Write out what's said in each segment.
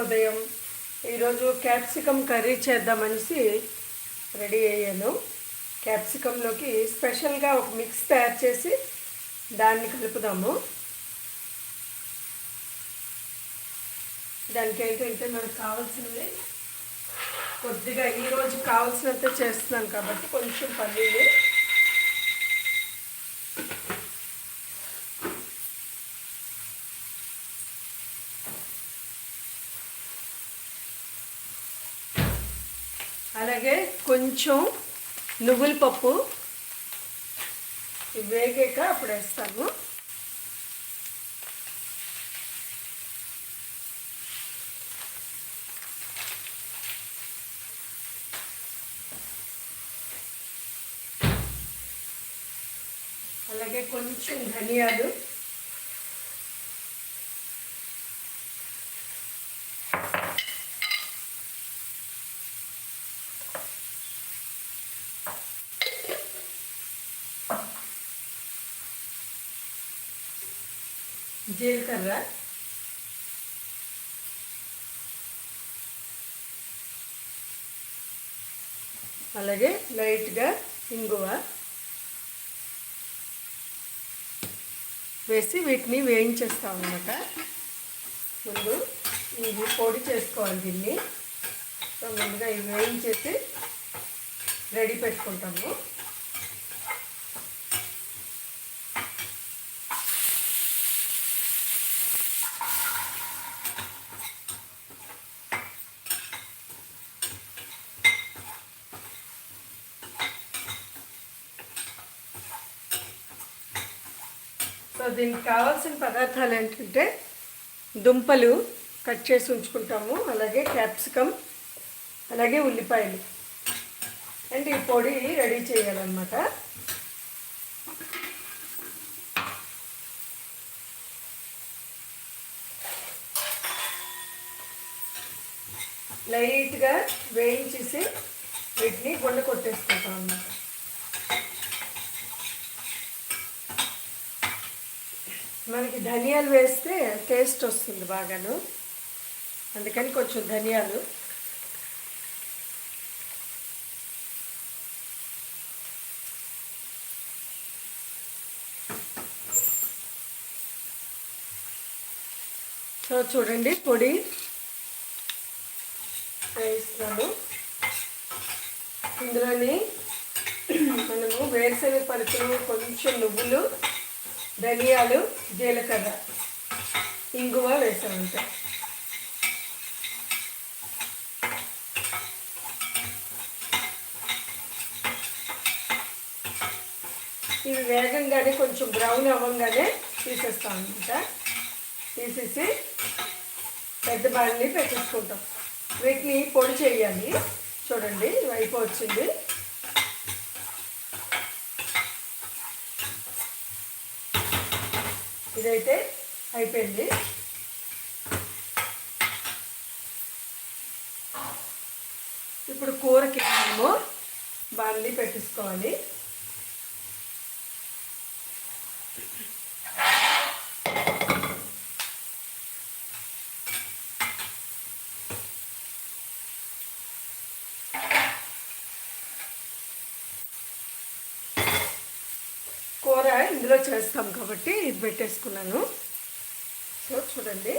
శుభోదయం ఈరోజు capsicum curry చేద్దామనేసి ready అయ్యాను. క్యాప్సికంలోకి స్పెషల్గా ఒక మిక్స్ తయారు చేసి దాన్ని కలుపుదాము. దానికి ఏంటంటే మనకు కావాల్సినవి కొద్దిగా ఈరోజు కావాల్సినంత చేస్తున్నాను కాబట్టి కొంచెం పల్లీలు అలాగే కొంచెం నువ్వుల పప్పు. వేగాక అప్పుడు వేస్తాము. అలాగే కొంచెం ధనియాలు. జీలకర్ర అలాగే లైట్గా ఇంగువ. వేసి వీటిని వేయించేస్తాం అన్నమాట ముందు ఇది పొడి చేసుకోవాలి దీన్ని. సో ముందుగా ఇవి వేయించేసి రెడీ పెట్టుకుంటాము. దీనికి కావాల్సిన పదార్థాలు ఏంటంటే దుంపలు కట్ చేసి ఉంచుకుంటాము అలాగే క్యాప్సికమ్ అలాగే ఉల్లిపాయలు. అండ్ ఈ పొడి రెడీ చేయాలన్నమాట. లైట్గా వేయించేసి వీటిని గుండ కొట్టేసుకుంటాం అన్నమాట మనకి ధనియాలు వేస్తే టేస్ట్ వస్తుంది బాగాను. అందుకని కొంచెం ధనియాలు. సో చూడండి పొడి వేస్తున్నాను ఇందులోని మనము వేరుశనగ పలుకులు కొంచెం నువ్వులు ధనియాలు జీలకర్ర ఇంగువ వేసామంటే. ఇవి వేగంగానే కొంచెం బ్రౌన్ అవ్వగానే తీసేస్తాం అనమాట తీసేసి పెద్ద బాణని పెట్టేసుకుంటాం. వీటిని పొడి చేయాలి. చూడండి వైపు వచ్చింది ఇదైతే అయిపోయింది. ఇప్పుడు కూరకి మేము బార్లీ పెట్టేసుకోవాలి కూర ఇందులో చేస్తాం కాబట్టి ఇది పెట్టేసుకున్నాను. సో చూడండి.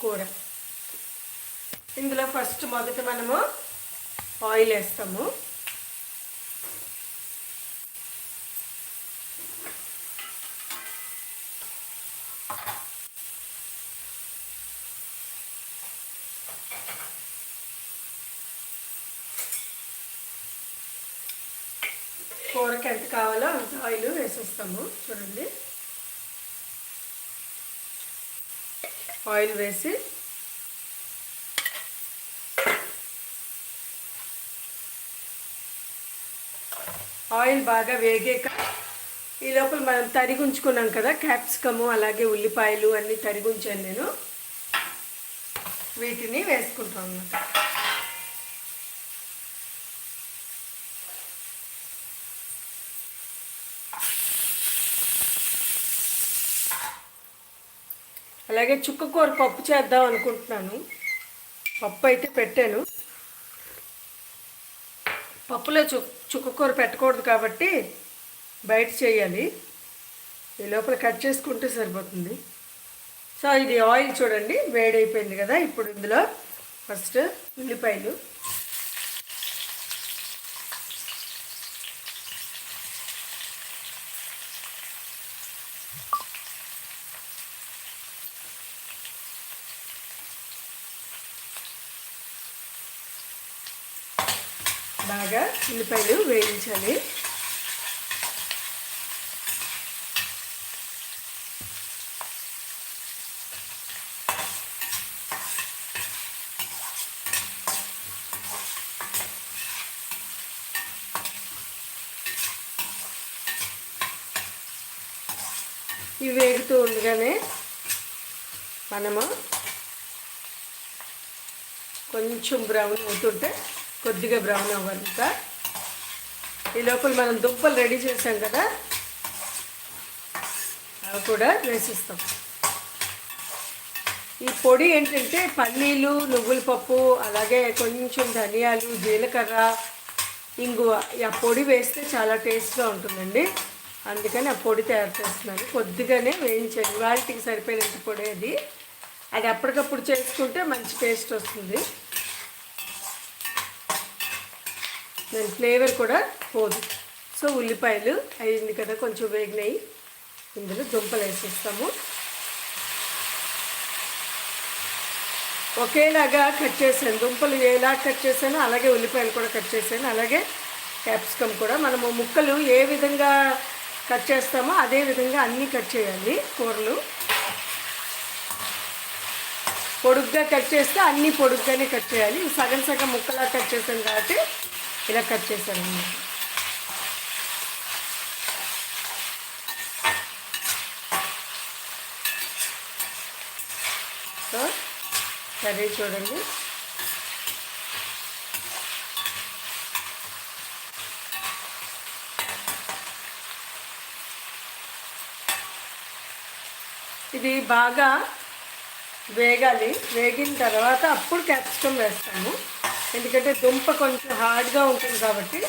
కూర. ఇందులో ఫస్ట్ మొదట మనము ఆయిల్ వేస్తాము కూరకి ఎంత కావాలో అంత ఆయిల్ వేసేస్తాము చూడండి. ఆయిల్ వేసి ఆయిల్ బాగా వేగాక ఈ లోపల మనం తరిగి ఉంచుకున్నాం కదా క్యాప్సికము అలాగే ఉల్లిపాయలు అన్నీ తరిగి ఉంచాను నేను. వీటిని వేసుకుంటాం అన్నమాట. అలాగే చుక్కకూర పప్పు చేద్దాం అనుకుంటున్నాను. పప్పు అయితే పెట్టాను. పప్పులో చు చుక్కకూర పెట్టకూడదు కాబట్టి బయట చేయాలి. ఈ లోపల కట్ చేసుకుంటే సరిపోతుంది. సో ఇది ఆయిల్ చూడండి వేడైపోయింది కదా. ఇప్పుడు ఇందులో ఫస్ట్ ఉల్లిపాయలు బాగా ఉల్లిపాయలు వేయించాలి. ఇవి వేగుతూ ఉండగానే మనము కొంచెం బ్రౌన్ అవుతుంటే కొద్దిగా బ్రౌన్ అవ్వాలంట ఈ లోపల మనం దుంపలు రెడీ చేసాం కదా అవి కూడా వేసిస్తాం. ఈ పొడి ఏంటంటే పల్లీలు నువ్వుల పప్పు అలాగే కొంచెం ధనియాలు జీలకర్ర ఇంగువ. ఆ పొడి వేస్తే చాలా టేస్ట్గా ఉంటుందండి. అందుకని ఆ పొడి తయారు చేస్తున్నాను. కొద్దిగానే వేయించండి. వాటికి సరిపోయినంత పొడి అది. అది అప్పటికప్పుడు చేసుకుంటే మంచి టేస్ట్ వస్తుంది. దాని ఫ్లేవర్ కూడా పోదు. సో ఉల్లిపాయలు అయింది కదా కొంచెం వేగినాయి. ఇందులో దుంపలు వేసేస్తాము. ఒకేలాగా కట్ చేశాను. దుంపలు ఎలా కట్ చేశానో అలాగే ఉల్లిపాయలు కూడా కట్ చేశాను. అలాగే క్యాప్సికమ్ కూడా. మనము ముక్కలు ఏ విధంగా కట్ చేస్తామో అదే విధంగా అన్నీ కట్ చేయాలి కూరలు. పొడుగ్గా కట్ చేస్తే అన్నీ పొడుగ్గానే కట్ చేయాలి. సగం సగం ముక్కలా కట్ చేశాను కాబట్టి ఇలా కట్ చేశానండి. సో కర్రీ చూడండి. ఇది బాగా వేగాలి. వేగిన తర్వాత అప్పుడు క్యాప్సికమ్ వేస్తాము ఎందుకంటే దుంప కొంచెం హార్డ్గా ఉంటుంది కాబట్టి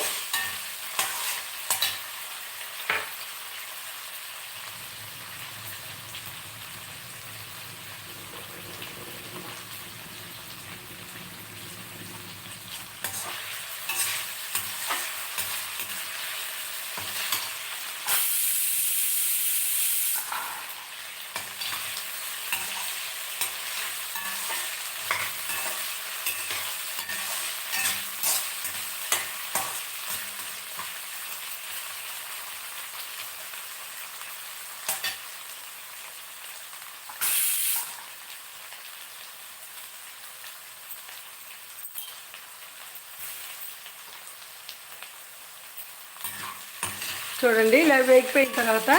చూడండి ఇలా వేగిపోయిన తర్వాత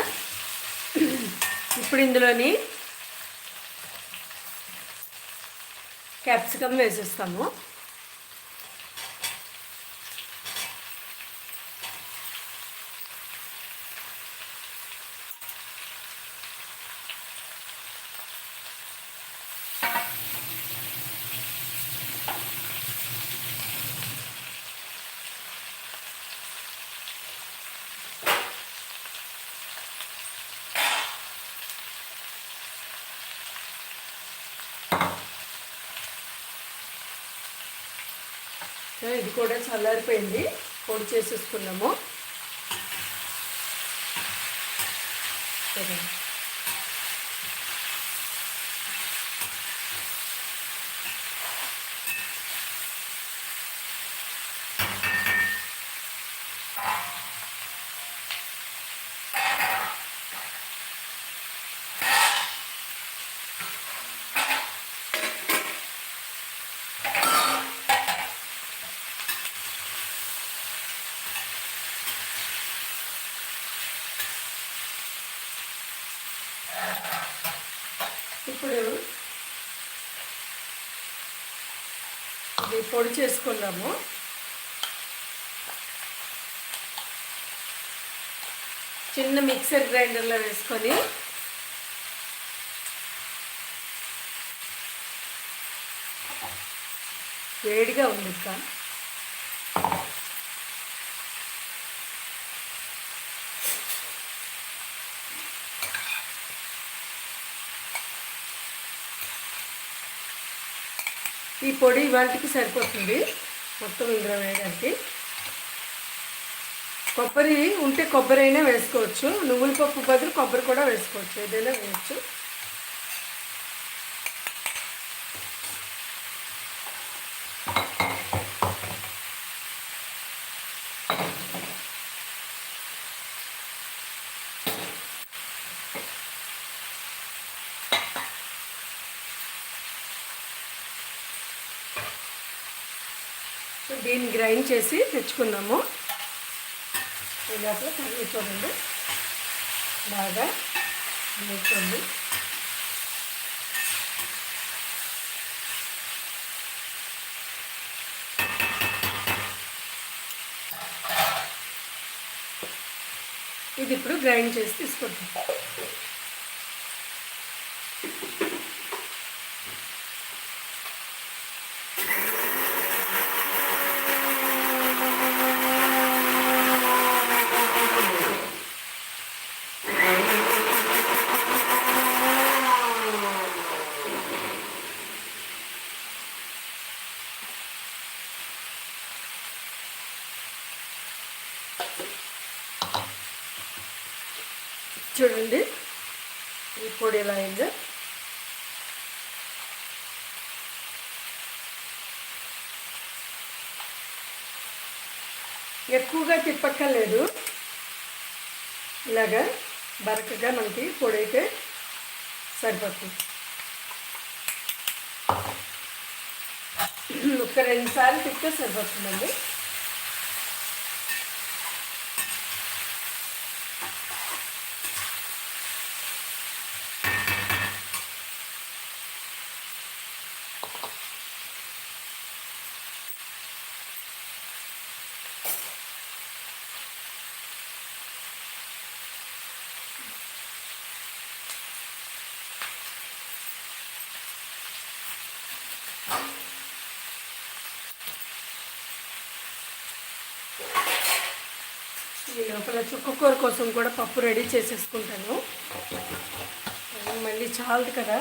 ఇప్పుడు ఇందులోని క్యాప్సికమ్ వేసేస్తాము. ఇది కూడా చల్లారిపోయింది. పొడి చేసేసుకున్నాము. పొడి చేసుకున్నాము. చిన్న మిక్సర్ గ్రైండర్లో వేసుకొని వేడిగా ఉంది ఈ పొడి ఇవాళకి సరిపోతుంది. మొత్తం ఇందులో వేయడానికి. కొబ్బరి ఉంటే కొబ్బరి అయినా వేసుకోవచ్చు. నువ్వుల పప్పు బదులు కొబ్బరి కూడా వేసుకోవచ్చు. ఏదైనా వేయచ్చు. సో దీన్ని గ్రైండ్ చేసి తెచ్చుకున్నాము. ఈ లోపల చూడండి. బాగా వేసుకోండి ఇది ఇప్పుడు గ్రైండ్ చేసి తీసుకుంటాం. చూడండి. ఈ పొడి ఎలా అయిందో. ఎక్కువగా తిప్పక్కర్లేదు. ఇలాగా బరకగా మనకి పొడి అయితే సరిపోతుంది. ఒక రెండు సార్లు తిప్పితే సరిపోతుందండి. ఈ లోపల చుక్కకూర కోసం కూడా పప్పు రెడీ చేసేసుకుంటాను. మళ్ళీ చాలదు కదా.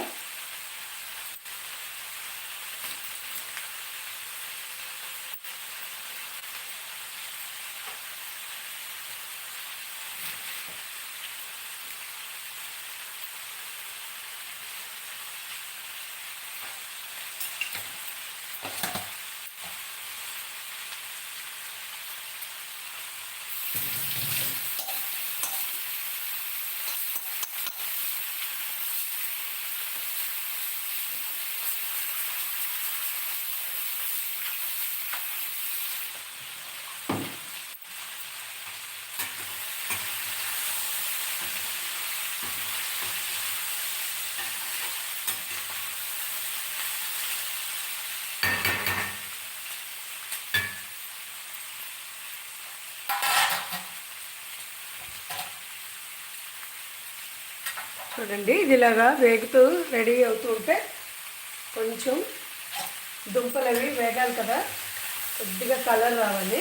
చూడండి ఇది ఇలాగా వేగుతూ రెడీ అవుతూ ఉంటే కొంచెం దుంపలు అవి వేగాలి కదా. కొద్దిగా కలర్ రావాలి.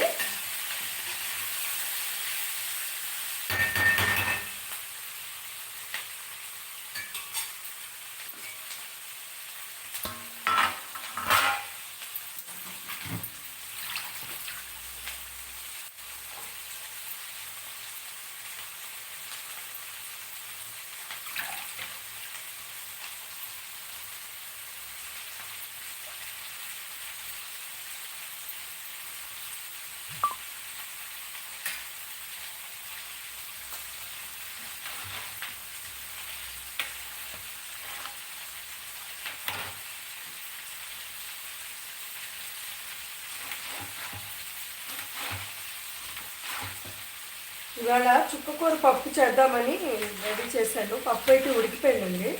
ఇవాళ చుక్కకూర పప్పు చేద్దామని రెడీ చేశాను. పప్పు అయితే ఉడికిపోయిందండి.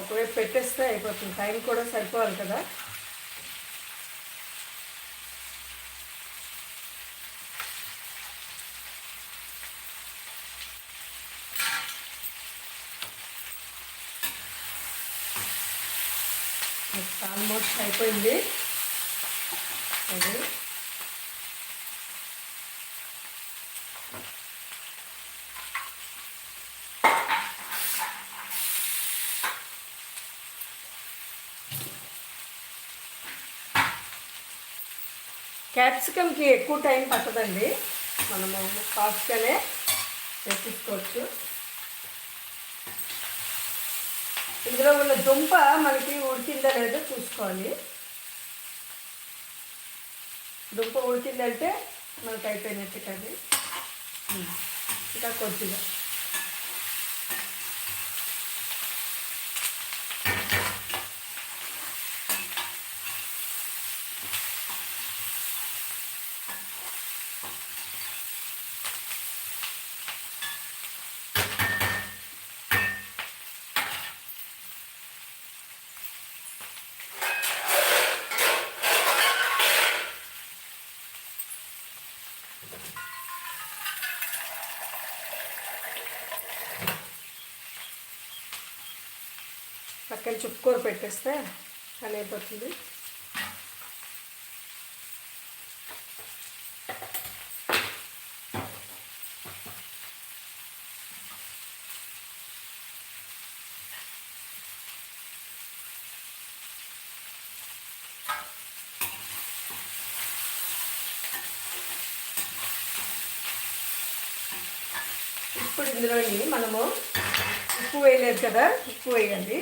ఒకవైపు పెట్టేస్తే అయిపోతుంది. టైం కూడా సరిపోవాలి కదా. ఆల్మోస్ట్ అయిపోయింది. అది క్యాప్సికమ్కి ఎక్కువ టైం పట్టదండి. మనము ఫాస్ట్గానే తెప్పించుకోవచ్చు ఇందులో ఉన్న దుంప మనకి ఉడికిందా లేదో చూసుకోవాలి. దుంప ఉడికిందంటే మనకి అయిపోయినట్టు కానీ ఇంకా కొద్దిగా. పక్కన చుక్కూర పెట్టేస్తే పని అయిపోతుంది. ఇప్పుడు ఇందులోని మనము ఉప్పు వేయలేదు కదా ఉప్పు వేయండి.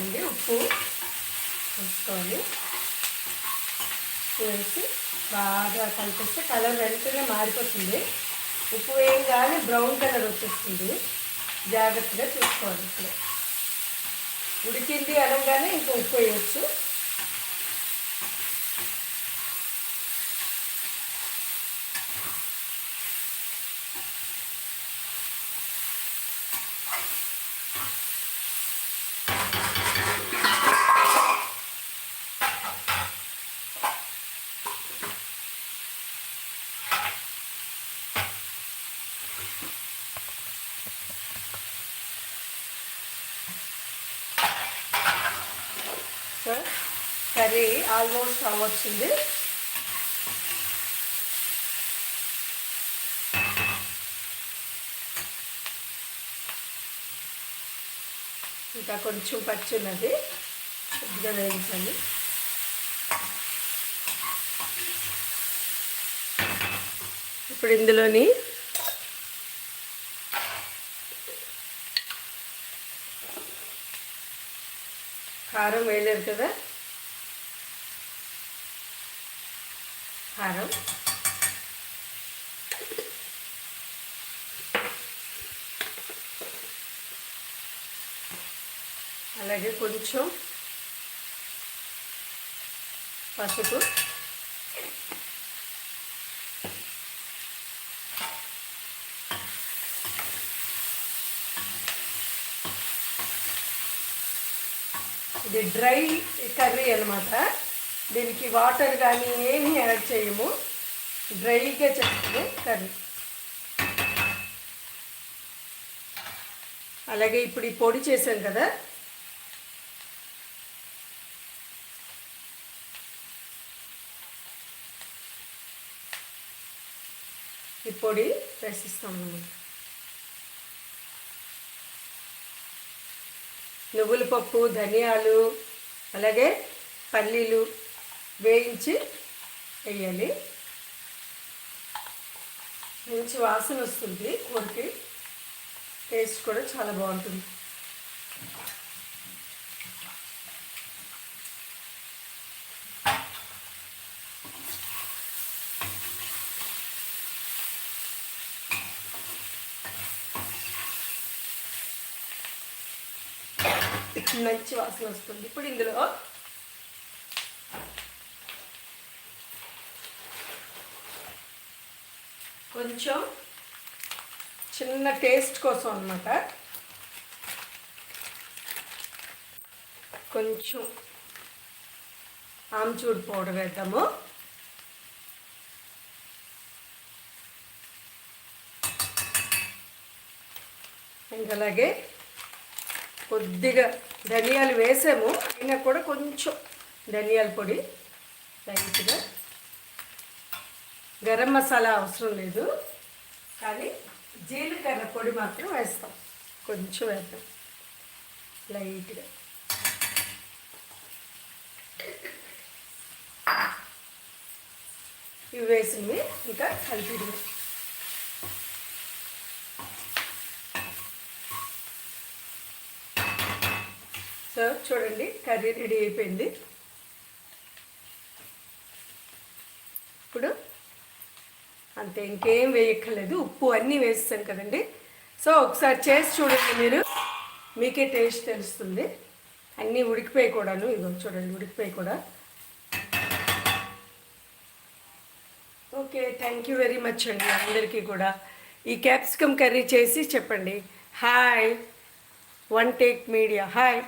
వేసుకోవాలండి ఉప్పు వేసుకోవాలి. ఉప్పు వేసి బాగా కలిపిస్తే కలర్ వెంటనే మారిపోతుంది. ఉప్పు వేయగానే బ్రౌన్ కలర్ వచ్చేస్తుంది. జాగ్రత్తగా చూసుకోవాలి ఇప్పుడు. ఉడికింది అనగానే ఇంకా ఉప్పు వేయచ్చు సో కర్రీ ఆల్మోస్ట్ వచ్చింది ఇంకా కొంచెం పచ్చిన్నది కొద్దిగా వేయించండి. ఇప్పుడు ఇందులోని కారం వేయలేదు కదా? కారం అలాగే కొంచెం పసుపు ఇది డ్రై కర్రీ అనమాట దీనికి వాటర్ కానీ ఏమీ యాడ్ చేయము. డ్రైగా చేస్తుంది కర్రీ. అలాగే ఇప్పుడు ఈ పొడి చేసాం కదా. ఈ పొడి వేసిస్తాం అన్నమాట. నువ్వుల పప్పు ధనియాలు అలాగే పల్లీలు వేయించి వేయాలి మంచి వాసన వస్తుంది కూరకి. టేస్ట్ కూడా చాలా బాగుంటుంది. మంచి వాసన వస్తుంది. ఇప్పుడు ఇందులో కొంచెం చిన్న టేస్ట్ కోసం అన్నమాట. కొంచెం ఆమ్చూడ్ పౌడర్ వేద్దాము. ఇంకా అలాగే కొద్దిగా ధనియాలు వేసాము. అయినా కూడా కొంచెం ధనియాల పొడి లైట్గా గరం మసాలా అవసరం లేదు. కానీ జీలకర్ర పొడి మాత్రం వేస్తాం. కొంచెం వేద్దాం. లైట్గా. ఇవి వేసినవి ఇంకా కలిపి సో చూడండి కర్రీ రెడీ అయిపోయింది ఇప్పుడు అంతే ఇంకేం వేయక్కర్లేదు. ఉప్పు అన్నీ వేస్తాను కదండి. సో ఒకసారి చేసి చూడండి మీరు. మీకే టేస్ట్ తెలుస్తుంది. అన్నీ ఉడికిపోయి కూడాను ఇదో చూడండి ఉడికిపోయి కూడా. Okay thank you very much అండి అందరికీ కూడా. ఈ క్యాప్సికమ్ కర్రీ చేసి చెప్పండి. Hi. One take media. Hi.